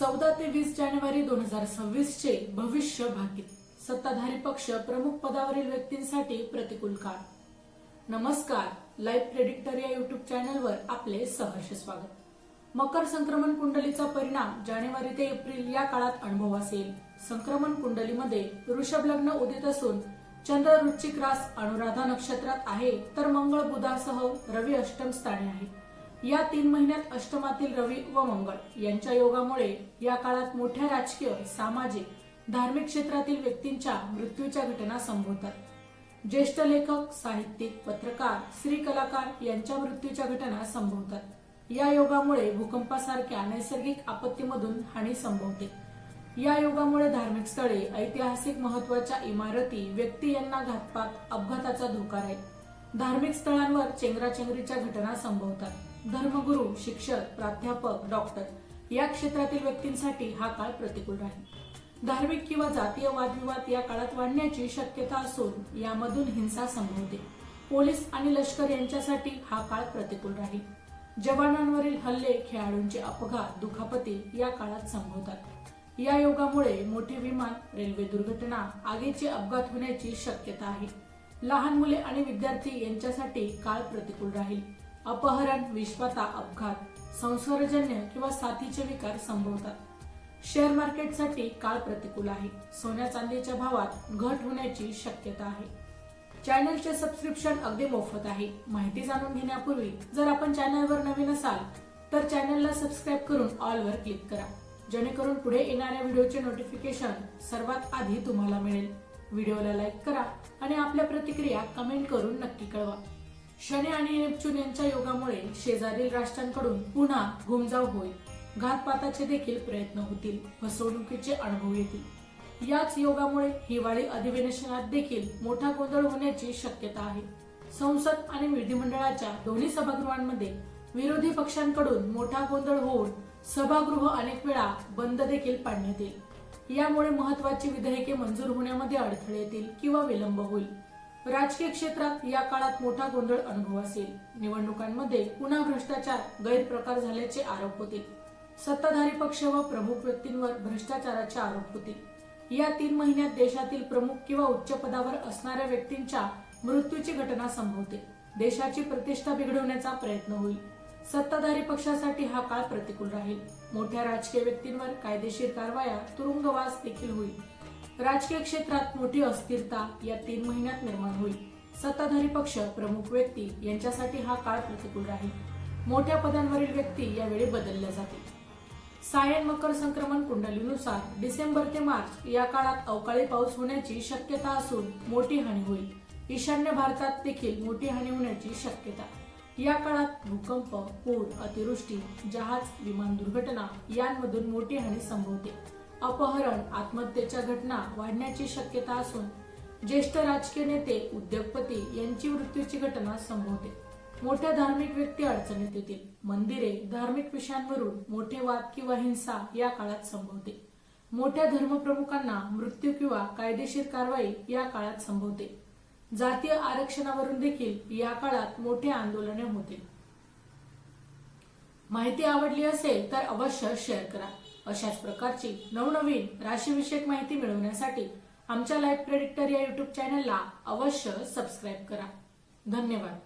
चौदा ते वीस जानेवारी दोन हजार सव्वीस चे भविष्य भाकीत सत्ताधारी पक्ष प्रमुख पदावरील व्यक्तींसाठी प्रतिकूल काळ. नमस्कार लाईव्ह प्रेडिक्टर या युट्यूब चॅनलवर आपले सहर्ष स्वागत. मकर संक्रमण कुंडलीचा परिणाम जानेवारी ते एप्रिल या काळात अनुभवास येईल. संक्रमण कुंडलीमध्ये वृषभ लग्न उदित असून चंद्र रुचिक रास अनुराधा नक्षत्रात आहे तर मंगळ बुधासह रवी अष्टम स्थानी आहे या तीन महिन्यात अष्टमातील रवी व मंगळ यांच्या योगामुळे या काळात मोठ्या राजकीय सामाजिक धार्मिक क्षेत्रातील व्यक्तींच्या मृत्यूच्या घटना संभवतात. ज्येष्ठ लेखक साहित्यिक पत्रकार स्त्री कलाकार यांच्या मृत्यूच्या घटना संभवतात. या योगामुळे भूकंपासारख्या नैसर्गिक आपत्तीमधून हानी संभवते. या योगामुळे धार्मिक स्थळे ऐतिहासिक महत्त्वाच्या इमारती व्यक्ती यांना घातपात अपघाताचा धोका आहे. धार्मिक स्थळांवर चेंगराचेंगरीच्या घटना संभवतात. धर्मगुरू शिक्षक प्राध्यापक डॉक्टर या क्षेत्रातील व्यक्तींसाठी हा काळ प्रतिकूल राहील. धार्मिक किंवा जातीय वादविवाद या काळात वाढण्याची शक्यता असून यामधून हिंसा संभवते. पोलीस आणि लष्कर यांच्यासाठी हा काळ प्रतिकूल राहील. जवानांवरील हल्ले खेळाडूंचे अपघात दुखापती या काळात संभवतात. या योगामुळे मोठे विमान रेल्वे दुर्घटना आगीचे अपघात होण्याची शक्यता आहे. लहान मुले आणि विद्यार्थी यांच्यासाठी काळ प्रतिकूल राहील. अपहरण विश्वता अपघात संसर्गजन्य किंवा साथीचे विकार संभवतात. शेअर मार्केटसाठी काळ प्रतिकूल आहे. सोन्या चांदीच्या भावात घट होण्याची शक्यता आहे. चॅनलचे सबस्क्रिप्शन अगदी मोफत आहे. माहिती जाणून घेण्यापूर्वी जर आपण चॅनलवर नवीन असाल तर चॅनलला सबस्क्राईब करून ऑलवर क्लिक करा. जेणेकरून पुढे येणाऱ्या व्हिडिओचे नोटिफिकेशन सर्वात आधी तुम्हाला मिळेल. व्हिडिओला लाईक करा आणि आपल्या प्रतिक्रिया कमेंट करून नक्की कळवा. शनी आणि नेपच्यून यांच्या योगामुळे शेजारील राष्ट्रांकडून पुन्हा घुमजाव होईल. घातपाताचे देखील प्रयत्न होतील. फसवणुकीचे अनुभव येतील. याच योगामुळे हिवाळी अधिवेशनात देखील मोठा गोंधळ होण्याची शक्यता आहे. संसद आणि विधिमंडळाच्या दोन्ही सभागृहांमध्ये विरोधी पक्षांकडून मोठा गोंधळ होऊन सभागृह अनेक वेळा बंद देखील पाडण्यात येईल. यामुळे महत्वाची विधेयके मंजूर होण्यामध्ये अडथळे येतील किंवा विलंब होईल. राजकीय क्षेत्रात या काळात मोठा गोंधळ अनुभव असेल. निवडणुकांमध्ये पुन्हा भ्रष्टाचार गैरप्रकार झाल्याचे आरोप होतील सत्ताधारी पक्ष व प्रमुख व्यक्तींवर भ्रष्टाचाराचे आरोप होतील या तीन महिन्यात देशातील प्रमुख किंवा उच्च पदावर असणाऱ्या व्यक्तींच्या मृत्यूची घटना संभवते. देशाची प्रतिष्ठा बिघडवण्याचा प्रयत्न होईल. सत्ताधारी पक्षासाठी हा काळ प्रतिकूल राहील. मोठ्या राजकीय व्यक्तींवर कायदेशीर कारवाया तुरुंगवास देखील होईल. राजकीय क्षेत्रात मोठी अस्थिरता या तीन महिन्यात निर्माण होईल. सत्ताधारी पक्ष प्रमुख व्यक्ती यांच्यासाठी हा काळ प्रतिकूल राहील. मोठ्या पदांवरील व्यक्ती यावेळी बदलल्या जातील. सायन मकर संक्रमण कुंडलीनुसार डिसेंबर ते मार्च या काळात अवकाळी पाऊस होण्याची शक्यता असून मोठी हानी होईल. ईशान्य भारतात देखील मोठी हानी होण्याची शक्यता. या काळात भूकंप पूर अतिवृष्टी जहाज विमान दुर्घटना यांमधून मोठी हानी संभवते. अपहरण आत्महत्येच्या घटना वाढण्याची शक्यता असून ज्येष्ठ राजकीय नेते उद्योगपती यांची मृत्यूची घटना संभवते मोठ्या धार्मिक व्यक्ती अडचणीत येतील. मंदिरे धार्मिक विषयांवरून मोठे वाद किंवा हिंसा या काळात संभवते मोठ्या धर्मप्रमुखांना मृत्यू किंवा कायदेशीर कारवाई या काळात संभवते जातीय आरक्षणावरून देखील या काळात मोठे आंदोलने होतील. माहिती आवडली असेल तर अवश्य शेअर करा. अशाच प्रकारची नवनवीन राशीविषयक माहिती मिळवण्यासाठी आमच्या लाईफ प्रेडिक्टर या युट्यूब चॅनलला अवश्य सबस्क्राईब करा. धन्यवाद.